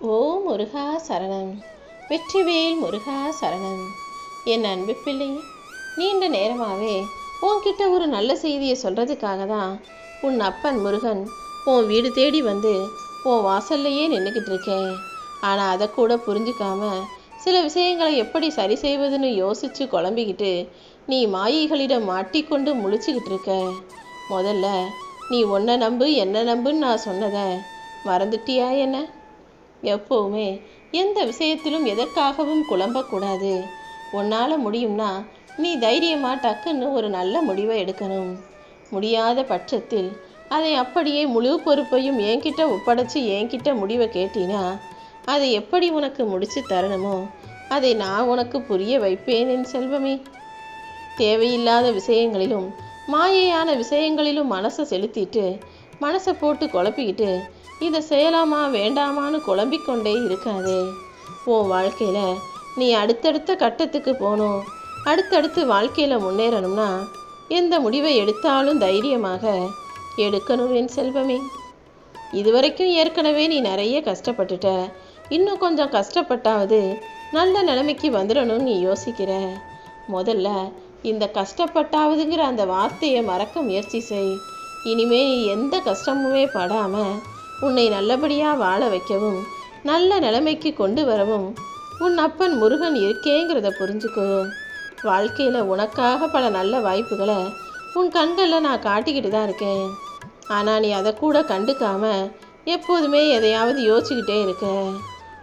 ஓ முருகா சரணம். வெற்றிவேல் முருகா சரணம். என் அன்பு பிள்ளை நீண்ட நேரமாகவே உன்கிட்ட ஒரு நல்ல செய்தியை சொல்கிறதுக்காக தான் உன் அப்பன் முருகன் உன் வீடு தேடி வந்து உன் வாசல்லையே நின்றுக்கிட்டு இருக்கேன் ஆனால் அதை கூட புரிஞ்சுக்காம சில விஷயங்களை எப்படி சரி செய்வதுன்னு யோசித்து குழம்பிக்கிட்டு நீ மாயிகளிடம் மாட்டிக்கொண்டு முழிச்சுக்கிட்டு இருக்க முதல்ல நீ ஒன்றை நம்பு என்ன நம்புன்னு நான் சொன்னதை மறந்துட்டியா என்ன? எப்போவுமே எந்த விஷயத்திலும் எதற்காகவும் குழம்பக்கூடாது. உன்னால் முடியும்னா நீ தைரியமாக டக்குன்னு ஒரு நல்ல முடிவை எடுக்கணும். முடியாத பட்சத்தில் அதை அப்படியே முழு பொறுப்பையும் என்கிட்ட ஒப்படைச்சு என்கிட்ட முடிவை கேட்டினா அதை எப்படி உனக்கு முடிச்சு தரணுமோ அதை நான் உனக்கு புரிய வைப்பேன் என் செல்வமே. தேவையில்லாத விஷயங்களிலும் மாயையான விஷயங்களிலும் மனசை செலுத்திட்டு மனசை போட்டு குழப்பிக்கிட்டு இதை செய்யலாமா வேண்டாமான்னு குழம்பிக்கொண்டே இருக்காதே. உன் வாழ்க்கையில் நீ அடுத்தடுத்த கட்டத்துக்கு போகணும். அடுத்தடுத்து வாழ்க்கையில் முன்னேறணும்னா எந்த முடிவை எடுத்தாலும் தைரியமாக எடுக்கணும் என் செல்வமே. இதுவரைக்கும் ஏற்கனவே நீ நிறைய கஷ்டப்பட்டுட்ட. இன்னும் கொஞ்சம் கஷ்டப்பட்டாவது நல்ல நிலைமைக்கு வந்துடணும்னு நீ யோசிக்கிற. முதல்ல இந்த கஷ்டப்பட்டாவதுங்கிற அந்த வார்த்தையை மறக்க முயற்சி செய். இனிமே எந்த கஷ்டமுமே படாமல் உன்னை நல்லபடியாக வாழ வைக்கவும் நல்ல நிலைமைக்கு கொண்டு வரவும் உன் அப்பன் முருகன் இருக்கேங்கிறத புரிஞ்சுக்கோ. வாழ்க்கையில் உனக்காக பல நல்ல வாய்ப்புகளை உன் கண்களில் நான் காட்டிக்கிட்டு தான் இருக்கேன். ஆனால் நீ அதை கூட கண்டுக்காம எப்போதுமே எதையாவது யோசிச்சுக்கிட்டே இருக்க.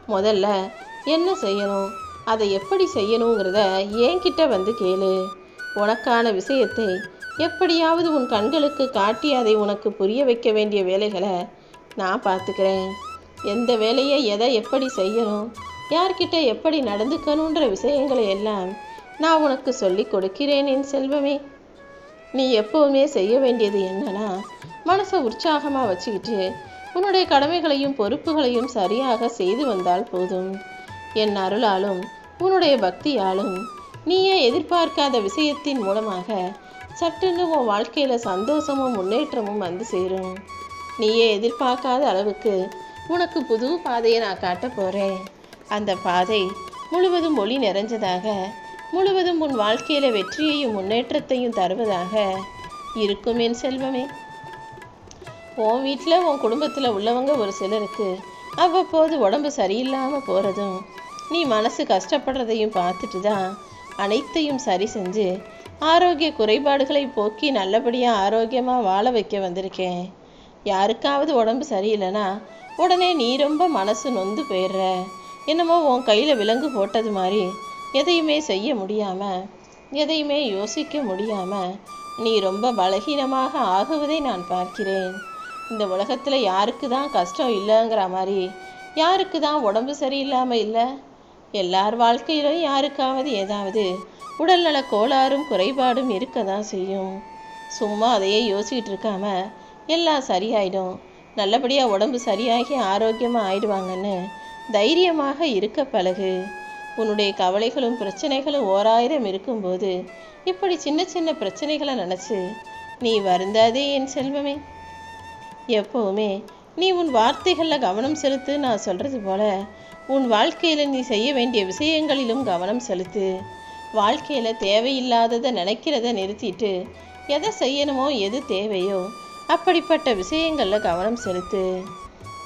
முதல்ல என்ன செய்யணும்? அதை எப்படி செய்யணுங்கிறத என்கிட்ட வந்து கேளு. உனக்கான விஷயத்தை எப்படியாவது உன் கண்களுக்கு காட்டி அதை உனக்கு புரிய வைக்க வேண்டிய வேலைகளை நான் பார்த்துக்கிறேன். எந்த வேலையை எதை எப்படி செய்யணும் யார்கிட்ட எப்படி நடந்துக்கணுன்ற விஷயங்களை எல்லாம் நான் உனக்கு சொல்லி கொடுக்கிறேன் என் செல்வமே. நீ எப்போவுமே செய்ய வேண்டியது என்னன்னா மனசை உற்சாகமாக வச்சுக்கிட்டு உன்னுடைய கடமைகளையும் பொறுப்புகளையும் சரியாக செய்து வந்தால் போதும். என் அருளாலும் உன்னுடைய பக்தியாலும் நீயே எதிர்பார்க்காத விஷயத்தின் மூலமாக சட்டுன்னு உன் வாழ்க்கையில் சந்தோஷமும் முன்னேற்றமும் வந்து சேரும். நீயே எதிர்பார்க்காத அளவுக்கு உனக்கு புது பாதையை நான் காட்ட போகிறேன் அந்த பாதை முழுவதும் ஒளி நிறைஞ்சதாக முழுவதும் உன் வாழ்க்கையில் வெற்றியையும் முன்னேற்றத்தையும் தருவதாக இருக்கும் என் செல்வமே. உன் வீட்டில் உன் குடும்பத்தில் உள்ளவங்க ஒரு சிலருக்கு அவ்வப்போது உடம்பு சரியில்லாமல் போகிறதும் நீ மனசு கஷ்டப்படுறதையும் பார்த்துட்டு தான் அனைத்தையும் சரி செஞ்சு ஆரோக்கிய குறைபாடுகளை போக்கி நல்லபடியாக ஆரோக்கியமாக வாழ வைக்க வந்திருக்கேன். யாருக்காவது உடம்பு சரியில்லைன்னா உடனே நீ ரொம்ப மனசு நொந்து போயிடுற. என்னமோ உன் கையில் விலங்கு போட்டது மாதிரி எதையுமே செய்ய முடியாமல் எதையுமே யோசிக்க முடியாமல் நீ ரொம்ப பலகீனமாக ஆகுவதை நான் பார்க்கிறேன். இந்த உலகத்தில் யாருக்கு தான் கஷ்டம் இல்லைங்கிற மாதிரி யாருக்கு தான் உடம்பு சரியில்லாமல் இல்லை? எல்லார் வாழ்க்கையிலும் யாருக்காவது ஏதாவது உடல்நல கோளாறும் குறைபாடும் இருக்க தான் செய்யும். சும்மா அதையே யோசிக்கிட்டு இருக்காமல் எல்லாம் சரியாயிடும். நல்லபடியாக உடம்பு சரியாகி ஆரோக்கியமாக ஆயிடுவாங்கன்னு தைரியமாக இருக்க பழகு. உன்னுடைய கவலைகளும் பிரச்சனைகளும் ஓராயிரம் இருக்கும்போது இப்படி சின்ன சின்ன பிரச்சனைகளை நினச்சி நீ வருந்தாதே என் செல்வமே. எப்போவுமே நீ உன் வார்த்தைகளில் கவனம் செலுத்து நான் சொல்கிறது போல உன் வாழ்க்கையில் நீ செய்ய வேண்டிய விஷயங்களிலும் கவனம் செலுத்து. வாழ்க்கையில் தேவையில்லாததை நினைக்கிறத நிறுத்திட்டு எதை செய்யணுமோ எது தேவையோ அப்படிப்பட்ட விஷயங்களில் கவனம் செலுத்து.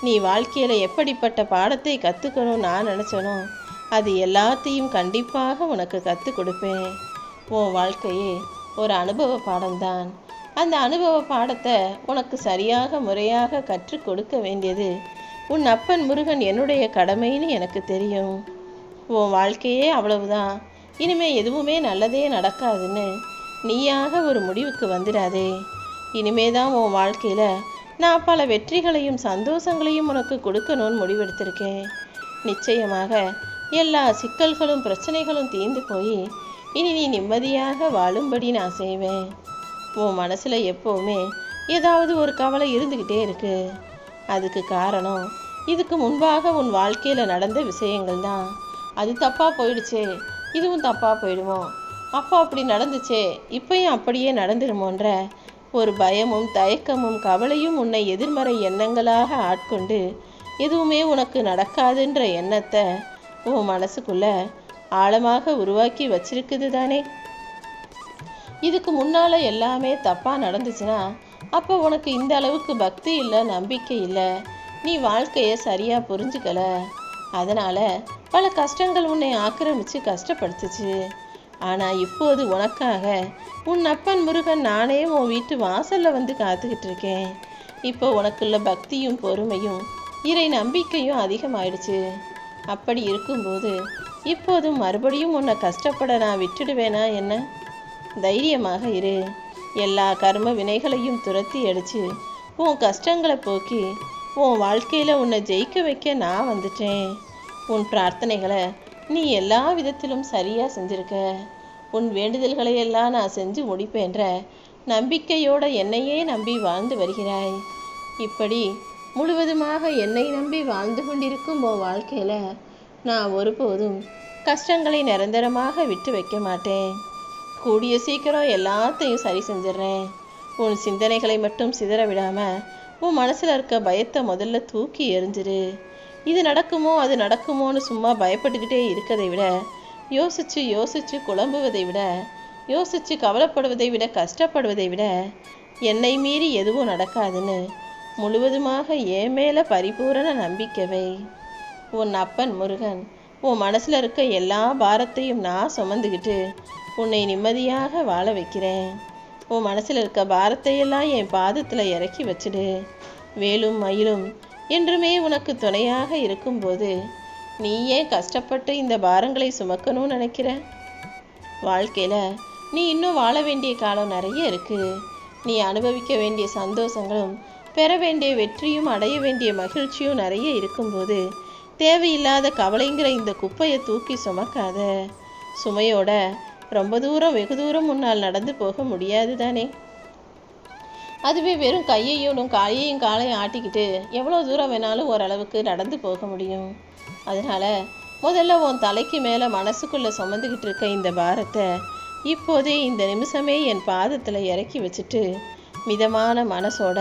நீ வாழ்க்கையில் எப்படிப்பட்ட பாடத்தை கற்றுக்கணும் நான் நினச்சனோ அது எல்லாத்தையும் கண்டிப்பாக உனக்கு கற்றுக் கொடுப்பேன். உன் வாழ்க்கையே ஒரு அனுபவ பாடம்தான். அந்த அனுபவ பாடத்தை உனக்கு சரியாக முறையாக கற்றுக் கொடுக்க வேண்டியது உன் அப்பன் முருகன் என்னுடைய கடமைன்னு எனக்கு தெரியும். உன் வாழ்க்கையே அவ்வளவுதான். இனிமே எதுவுமே நல்லதே நடக்காதுன்னு நீயாக ஒரு முடிவுக்கு வந்துடாதே. இனிமே தான் உன் வாழ்க்கையில் நான் பல வெற்றிகளையும் சந்தோஷங்களையும் உனக்கு கொடுக்கணும்னு முடிவெடுத்திருக்கேன். நிச்சயமாக எல்லா சிக்கல்களும் பிரச்சனைகளும் தீர்ந்து போய் இனி நீ நிம்மதியாக வாழும்படி நான் செய்வேன். உன் மனசில் எப்போவுமே ஏதாவது ஒரு கவலை இருந்துக்கிட்டே இருக்கு. அதுக்கு காரணம் இதுக்கு முன்பாக உன் வாழ்க்கையில் நடந்த விஷயங்கள் தான். அது தப்பாக போயிடுச்சே இதுவும் தப்பாக போயிடுமோ? அப்போ அப்படி நடந்துச்சே இப்பயும் அப்படியே நடந்துருமோன்ற ஒரு பயமும் தயக்கமும் கவலையும் உன்னை எதிர்மறை எண்ணங்களாக ஆட்கொண்டு எதுவுமே உனக்கு நடக்காதுன்ற எண்ணத்தை உன் மனசுக்குள்ள ஆழமாக உருவாக்கி வச்சிருக்குது தானே? இதுக்கு முன்னால எல்லாமே தப்பா நடந்துச்சுன்னா அப்போ உனக்கு இந்த அளவுக்கு பக்தி இல்லை நம்பிக்கை இல்லை நீ வாழ்க்கையை சரியா புரிஞ்சுக்கல. அதனால பல கஷ்டங்கள் உன்னை ஆக்கிரமிச்சு கஷ்டப்படுத்துச்சு. ஆனா இப்போது உனக்காக உன் அப்பன் முருகன் நானே உன் வீட்டு வாசலில் வந்து காத்துக்கிட்டு இருக்கேன் இப்போ உனக்குள்ள பக்தியும் பொறுமையும் இறை நம்பிக்கையும் அதிகமாயிடுச்சு. அப்படி இருக்கும்போது இப்போதும் மறுபடியும் உன்னை கஷ்டப்பட நான் விட்டுடுவேனா என்ன? தைரியமாக இரு. எல்லா கர்ம வினைகளையும் துரத்தி அடிச்சு உன் கஷ்டங்களை போக்கி உன் வாழ்க்கையில் உன்னை ஜெயிக்க வைக்க நான் வந்துட்டேன். உன் பிரார்த்தனைகளை நீ எல்லா விதத்திலும் சரியாக செஞ்சுருக்க. உன் வேண்டுதல்களை எல்லாம் நான் செஞ்சு முடிப்பேன்ற நம்பிக்கையோட என்னையே நம்பி வாழ்ந்து வருகிறாய். இப்படி முழுவதுமாக என்னை நம்பி வாழ்ந்து கொண்டிருக்கும் உன் வாழ்க்கையில் நான் ஒருபோதும் கஷ்டங்களை நிரந்தரமாக விட்டு வைக்க மாட்டேன். கூடிய சீக்கிரம் எல்லாத்தையும் சரி செஞ்சிடுறேன். உன் சிந்தனைகளை மட்டும் சிதற விடாமல் உன் மனசில் இருக்க பயத்தை முதல்ல தூக்கி எறிஞ்சிரு. இது நடக்குமோ அது நடக்குமோன்னு சும்மா பயப்பட்டுக்கிட்டே இருக்கதை விட யோசிச்சு யோசிச்சு குழம்புவதை விட யோசிச்சு கவலைப்படுவதை விட கஷ்டப்படுவதை விட என்னை மீறி எதுவும் நடக்காதுன்னு முழுவதுமாக என் மேலே பரிபூரண நம்பிக்கை உன் அப்பன் முருகன் உன் மனசில் இருக்க எல்லா பாரத்தையும் நான் சுமந்துக்கிட்டு உன்னை நிம்மதியாக வாழ வைக்கிறேன். உன் மனசில் இருக்க பாரத்தையெல்லாம் என் பாதத்தில் இறக்கி வச்சுடு. வேலும் மயிலும் என்றுமே உனக்கு துணையாக இருக்கும்போது நீ ஏன் கஷ்டப்பட்டு இந்த பாரங்களை சுமக்கணும்னு நினைக்கிற? வாழ்க்கையில் நீ இன்னும் வாழ வேண்டிய காலம் நிறைய இருக்கு. நீ அனுபவிக்க வேண்டிய சந்தோஷங்களும் பெற வேண்டிய வெற்றியும் அடைய வேண்டிய மகிழ்ச்சியும் நிறைய இருக்கும்போது தேவையில்லாத கவலைங்கிற இந்த குப்பையை தூக்கி சுமக்காத. சுமையோட ரொம்ப தூரம் வெகு தூரம் முன்னால் நடந்து போக முடியாது தானே? அதுவே வெறும் கையையும் காலையையும் காலையும் ஆட்டிக்கிட்டு எவ்வளோ தூரம் வேணாலும் ஓரளவுக்கு நடந்து போக முடியும். அதனால முதல்ல உன் தலைக்கு மேலே மனசுக்குள்ளே சுமந்துக்கிட்டு இருக்க இந்த பாரத்தை இப்போதே இந்த நிமிஷமே என் பாதத்தில் இறக்கி வச்சுட்டு மிதமான மனசோட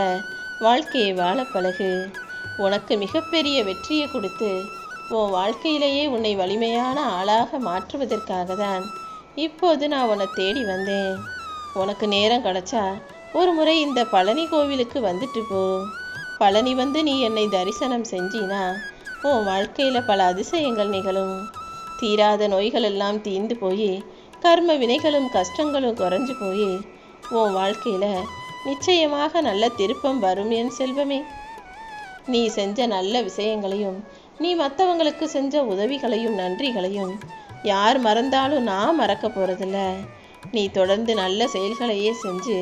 வாழ்க்கையை வாழ பழகு. உனக்கு மிகப்பெரிய வெற்றியை கொடுத்து உன் வாழ்க்கையிலேயே உன்னை வலிமையான ஆளாக மாற்றுவதற்காக தான் இப்போது நான் உன்னை தேடி வந்தேன். உனக்கு நேரம் கிடைச்சா ஒரு முறை இந்த பழனி கோவிலுக்கு வந்துட்டு போ. பழனி வந்து நீ என்னை தரிசனம் செஞ்சினா உன் வாழ்க்கையில் பல அதிசயங்கள் நிகழும். தீராத நோய்கள் எல்லாம் தீர்ந்து போய் கர்ம வினைகளும் கஷ்டங்களும் குறைஞ்சு போய் உன் வாழ்க்கையில் நிச்சயமாக நல்ல திருப்பம் வரும் என் செல்வமே. நீ செஞ்ச நல்ல விஷயங்களையும் நீ மற்றவங்களுக்கு செஞ்ச உதவிகளையும் நன்றிகளையும் யார் மறந்தாலும் நான் மறக்க போகிறதில்ல நீ தொடர்ந்து நல்ல செயல்களையே செஞ்சு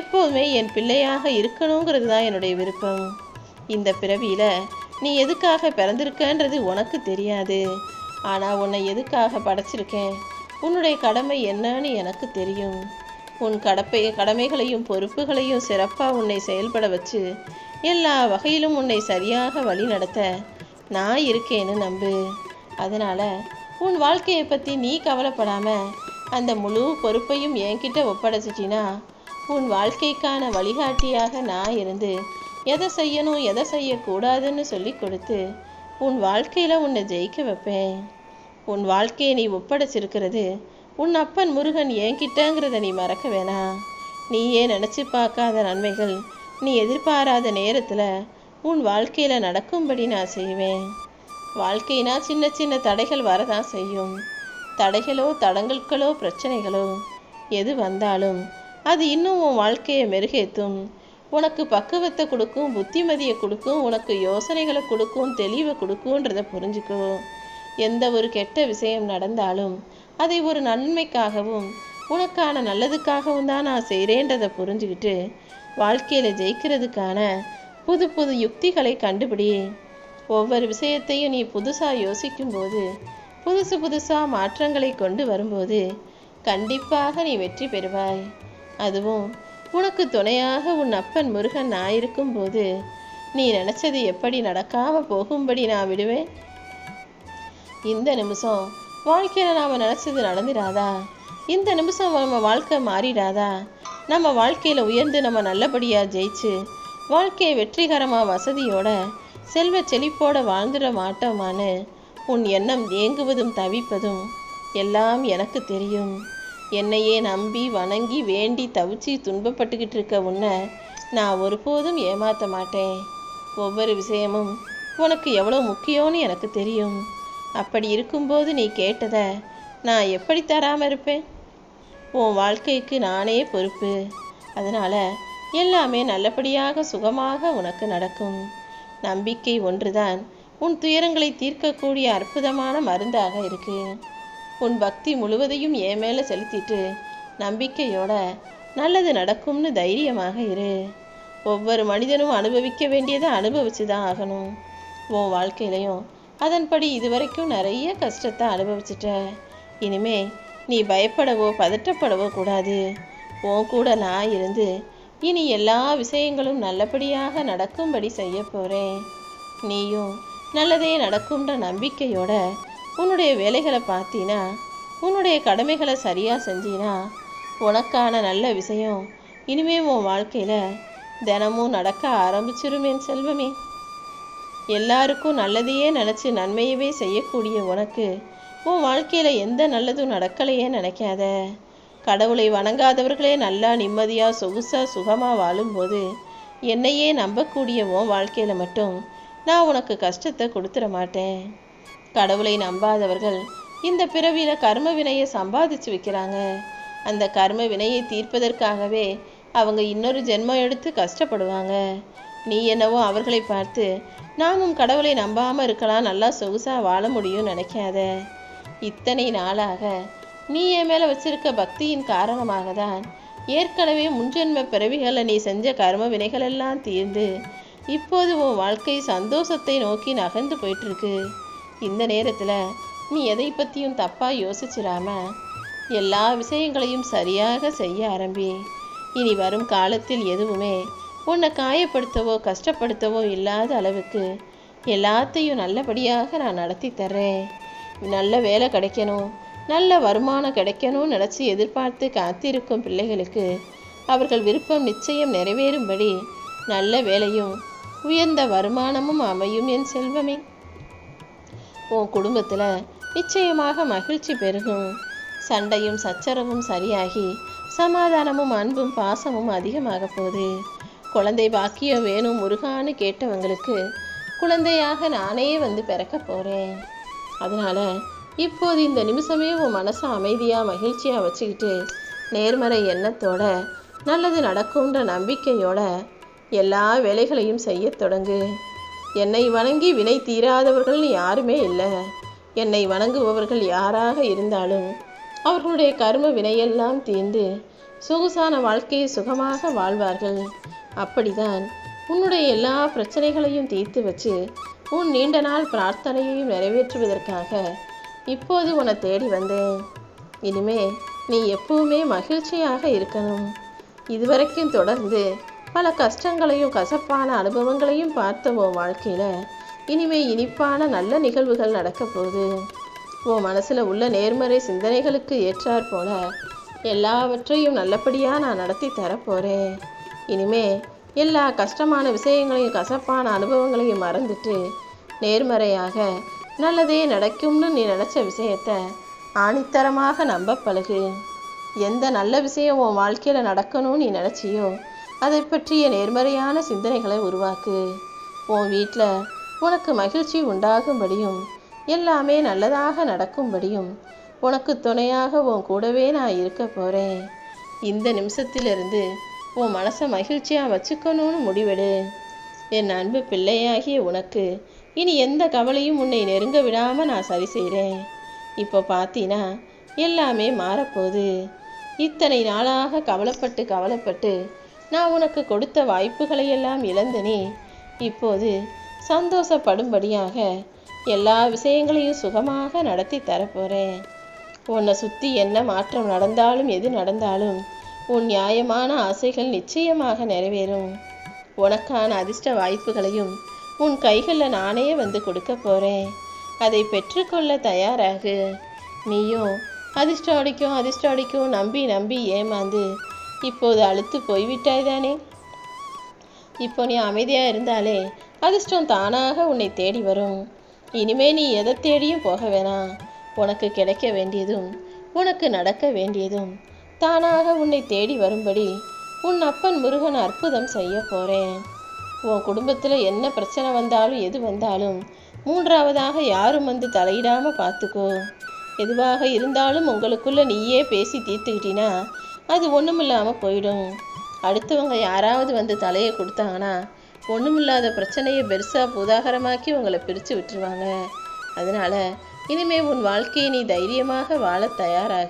எப்போதுமே என் பிள்ளையாக இருக்கணுங்கிறது தான் என்னுடைய விருப்பம். இந்த பிறவியில் நீ எதுக்காக பிறந்திருக்கன்றது உனக்கு தெரியாது. ஆனால் உன்னை எதுக்காக படைச்சிருக்கேன்? உன்னுடைய கடமை என்னன்னு எனக்கு தெரியும். உன் கடப்பை கடமைகளையும் பொறுப்புகளையும் சிறப்பாக உன்னை செயல்பட வச்சு எல்லா வகையிலும் உன்னை சரியாக வழி நடத்த நான் இருக்கேன்னு நம்பு. அதனால் உன் வாழ்க்கையை பற்றி நீ கவலைப்படாமல் அந்த முழு பொறுப்பையும் என்கிட்ட ஒப்படைச்சிட்டினா உன் வாழ்க்கைக்கான வழிகாட்டியாக நான் இருந்து எதை செய்யணும் எதை செய்யக்கூடாதுன்னு சொல்லி கொடுத்து உன் வாழ்க்கையில் உன்னை ஜெயிக்க வைப்பேன். உன் வாழ்க்கையை நீ ஒப்படைச்சிருக்கிறது. உன் அப்பன் முருகன் என்கிட்டங்கிறத நீ மறக்க வேணாம். நீயே நினச்சி பார்க்காத நன்மைகள் நீ எதிர்பாராத நேரத்தில் உன் வாழ்க்கையில் நடக்கும்படி நான் செய்வேன். வாழ்க்கைனா சின்ன சின்ன தடைகள் வரதான் செய்யும். தடைகளோ தடங்கல்களோ பிரச்சனைகளோ எது வந்தாலும் அது இன்னும் உன் வாழ்க்கையை மெருகேற்றும் உனக்கு பக்குவத்தை கொடுக்கும் புத்திமதியை கொடுக்கும் உனக்கு யோசனைகளை கொடுக்கும் தெளிவை கொடுக்கும்ன்றத புரிஞ்சுக்கவும் எந்த ஒரு கெட்ட விஷயம் நடந்தாலும் அதை ஒரு நன்மைக்காகவும் உனக்கான நல்லதுக்காகவும் தான் நான் செய்கிறேன்றதை புரிஞ்சுக்கிட்டு வாழ்க்கையில் ஜெயிக்கிறதுக்கான புது புது யுக்திகளை கண்டுபிடி. ஒவ்வொரு விஷயத்தையும் நீ புதுசாக யோசிக்கும்போது புதுசு புதுசாக மாற்றங்களை கொண்டு வரும்போது கண்டிப்பாக நீ வெற்றி பெறுவாய். அதுவும் உனக்கு துணையாக உன் அப்பன் முருகன் நான் இருக்கும்போது நீ நினச்சது எப்படி நடக்காம போகும்படி நான் விடுவேன். இந்த நிமிஷம் வாழ்க்கையில் நாம் நினச்சது நடந்துடாதா? இந்த நிமிஷம் நம்ம வாழ்க்கை மாறிடாதா? நம்ம வாழ்க்கையில் உயர்ந்து நம்ம நல்லபடியாக ஜெயிச்சு வாழ்க்கையை வெற்றிகரமாக வசதியோட செல்வ செழிப்போட வாழ்ந்துட மாட்டோமான்னு உன் எண்ணம் ஏங்குவதும் தவிப்பதும் எல்லாம் எனக்கு தெரியும். என்னையே நம்பி வணங்கி வேண்டி தவிச்சு துன்பப்பட்டுக்கிட்டு இருக்க உன்னை நான் ஒருபோதும் ஏமாற்ற மாட்டேன். ஒவ்வொரு விஷயமும் உனக்கு எவ்வளோ முக்கியம்னு எனக்கு தெரியும். அப்படி இருக்கும்போது நீ கேட்டதை நான் எப்படி தராமல் இருப்பேன்? உன் வாழ்க்கைக்கு நானே பொறுப்பு. அதனால் எல்லாமே நல்லபடியாக சுகமாக உனக்கு நடக்கும். நம்பிக்கை ஒன்றுதான் உன் துயரங்களை தீர்க்கக்கூடிய அற்புதமான மருந்தாக இருக்கு. உன் பக்தி முழுவதையும் என் மேலே செலுத்திட்டு நம்பிக்கையோட நல்லது நடக்கும்னு தைரியமாக இரு. ஒவ்வொரு மனிதனும் அனுபவிக்க வேண்டியதை அனுபவிச்சு தான் ஆகணும். உன் வாழ்க்கையிலையும் அதன்படி இதுவரைக்கும் நிறைய கஷ்டத்தை அனுபவிச்சிட்ட. இனிமே நீ பயப்படவோ பதட்டப்படவோ கூடாது. உன் கூட நான் இருந்து இனி எல்லா விஷயங்களும் நல்லபடியாக நடக்கும்படி செய்ய போகிறேன் நீயும் நல்லதே நடக்கும்ன்ற நம்பிக்கையோட உன்னுடைய வேலைகளை பார்த்தீன்னா உன்னுடைய கடமைகளை சரியாக செஞ்சீன்னா உனக்கான நல்ல விஷயம் இனிமே உன் வாழ்க்கையில் தினமும் நடக்க ஆரம்பிச்சிருமேன் செல்வமே. எல்லாருக்கும் நல்லதையே நினச்சி நன்மையவே செய்யக்கூடிய உனக்கு உன் வாழ்க்கையில் எந்த நல்லதும் நடக்கலையே நினைக்காத. கடவுளை வணங்காதவர்களே நல்லா நிம்மதியாக சொகுசாக சுகமாக வாழும்போது என்னையே நம்பக்கூடிய உன் வாழ்க்கையில் மட்டும் நான் உனக்கு கஷ்டத்தை கொடுத்துட மாட்டேன். கடவுளை நம்பாதவர்கள் இந்த பிறவியில் கர்ம வினையை சம்பாதிச்சு வைக்கிறாங்க. அந்த கர்ம வினையை தீர்ப்பதற்காகவே அவங்க இன்னொரு ஜென்மம் எடுத்து கஷ்டப்படுவாங்க. நீ என்னவோ அவர்களை பார்த்து நாமும் கடவுளை நம்பாமல் இருக்கலாம் நல்லா சொகுசாக வாழ முடியும்னு நினைக்காத. இத்தனை நாளாக நீ என் மேலே வச்சிருக்க பக்தியின் காரணமாக தான் ஏற்கனவே முன்ஜென்ம பிறவிகளை நீ செஞ்ச கர்ம வினைகளெல்லாம் தீர்ந்து இப்போது உன் வாழ்க்கை சந்தோஷத்தை நோக்கி நகர்ந்து போயிட்டுருக்கு இந்த நேரத்தில் நீ எதை பற்றியும் தப்பாக யோசிச்சிடாம எல்லா விஷயங்களையும் சரியாக செய்ய ஆரம்பி. இனி வரும் காலத்தில் எதுவுமே உன்னை காயப்படுத்தவோ கஷ்டப்படுத்தவோ இல்லாத அளவுக்கு எல்லாத்தையும் நல்லபடியாக நான் நடத்தி தர்றேன். நல்ல வேலை கிடைக்கணும் நல்ல வருமானம் கிடைக்கணும்னு நினச்சி எதிர்பார்த்து காத்திருக்கும் பிள்ளைகளுக்கு அவர்கள் விருப்பம் நிச்சயம் நிறைவேறும்படி நல்ல வேலையும் உயர்ந்த வருமானமும் அமையும் என் செல்வமே. உன் குடும்பத்தில் நிச்சயமாக மகிழ்ச்சி பெருகும். சண்டையும் சச்சரவும் சரியாகி சமாதானமும் அன்பும் பாசமும் அதிகமாக போகுது. குழந்தை பாக்கியம் வேணும் முருகான்னு கேட்டவங்களுக்கு குழந்தையாக நானே வந்து பிறக்க போகிறேன் அதனால் இப்போது இந்த நிமிஷமே உன் மனசை அமைதியாக மகிழ்ச்சியாக வச்சுக்கிட்டு நேர்மறை எண்ணத்தோட நல்லது நடக்கும்ன்ற நம்பிக்கையோட எல்லா வேலைகளையும் செய்யத் தொடங்கு. என்னை வணங்கி வினை தீராதவர்கள்னு யாருமே இல்லை. என்னை வணங்குபவர்கள் யாராக இருந்தாலும் அவர்களுடைய கர்ம வினையெல்லாம் தீர்ந்து சொகுசான வாழ்க்கையை சுகமாக வாழ்வார்கள். அப்படிதான் உன்னுடைய எல்லா பிரச்சனைகளையும் தீர்த்து வச்சு உன் நீண்ட நாள் பிரார்த்தனையையும் நிறைவேற்றுவதற்காக இப்போது உன்னை தேடி வந்தேன். இனிமே நீ எப்பவுமே மகிழ்ச்சியாக இருக்கணும். இதுவரைக்கும் தொடர்ந்து பல கஷ்டங்களையும் கசப்பான அனுபவங்களையும் பார்த்த உன் வாழ்க்கையில் இனிமே இனிப்பான நல்ல நிகழ்வுகள் நடக்க போகுது. உன் மனசில் உள்ள நேர்மறை சிந்தனைகளுக்கு ஏற்றாற் போல எல்லாவற்றையும் நல்லபடியாக நான் நடத்தி தரப்போகிறேன் இனிமே எல்லா கஷ்டமான விஷயங்களையும் கசப்பான அனுபவங்களையும் மறந்துட்டு நேர்மறையாக நல்லதே நடக்கும்னு நீ நினச்ச விஷயத்த ஆணித்தரமாக நம்ப பழகு. எந்த நல்ல விஷயம் உன் வாழ்க்கையில் நடக்கணும்னு நீ நினச்சியோ அதை பற்றிய நேர்மறையான சிந்தனைகளை உருவாக்கு. உன் வீட்டில் உனக்கு மகிழ்ச்சி உண்டாகும்படியும் எல்லாமே நல்லதாக நடக்கும்படியும் உனக்கு துணையாக உன் கூடவே நான் இருக்க போகிறேன் இந்த நிமிஷத்திலிருந்து உன் மனசை மகிழ்ச்சியாக வச்சுக்கணும்னு முடிவெடு. என் அன்பு பிள்ளையாகிய உனக்கு இனி எந்த கவலையும் உன்னை நெருங்க விடாமல் நான் சரி செய்கிறேன் இப்போ பார்த்தீனா எல்லாமே மாறப்போகுது. இத்தனை நாளாக கவலைப்பட்டு கவலைப்பட்டு நான் உனக்கு கொடுத்த வாய்ப்புகளையெல்லாம் இழந்தனே. இப்போது சந்தோஷப்படும்படியாக எல்லா விஷயங்களையும் சுகமாக நடத்தி தரப்போகிறேன் உன்னை சுற்றி என்ன மாற்றம் நடந்தாலும் எது நடந்தாலும் உன் நியாயமான ஆசைகள் நிச்சயமாக நிறைவேறும். உனக்கான அதிர்ஷ்ட வாய்ப்புகளையும் உன் கைகளில் நானே வந்து கொடுக்க போகிறேன் அதை பெற்றுக்கொள்ள தயாராகு. நீயும் அதிர்ஷ்டம் அடிக்கும் அதிர்ஷ்டம் அடிக்கும் நம்பி நம்பி ஏமாந்து இப்போது அழுத்து போய்விட்டாய்தானே? இப்போ நீ அமைதியாக இருந்தாலே அதிர்ஷ்டம் தானாக உன்னை தேடி வரும். இனிமே நீ எதை தேடியும் போக வேணாம். உனக்கு கிடைக்க வேண்டியதும் உனக்கு நடக்க வேண்டியதும் தானாக உன்னை தேடி வரும்படி உன் அப்பன் முருகன் அற்புதம் செய்ய போறேன். உன் குடும்பத்தில் என்ன பிரச்சனை வந்தாலும் எது வந்தாலும் மூன்றாவதாக யாரும் வந்து தலையிடாமல் பார்த்துக்கோ. எதுவாக இருந்தாலும் உங்களுக்குள்ளே நீயே பேசி தீர்த்துக்கிட்டினா அது ஒன்றுமில்லாமல் போயிடும். அடுத்தவங்க யாராவது வந்து தலையை கொடுத்தாங்கன்னா ஒன்றுமில்லாத பிரச்சனையை பெருசாக உதாகரமாக்கி உங்களை பிரித்து விட்டுருவாங்க. அதனால் இனிமே உன் வாழ்க்கையை நீ தைரியமாக வாழ தயாராக.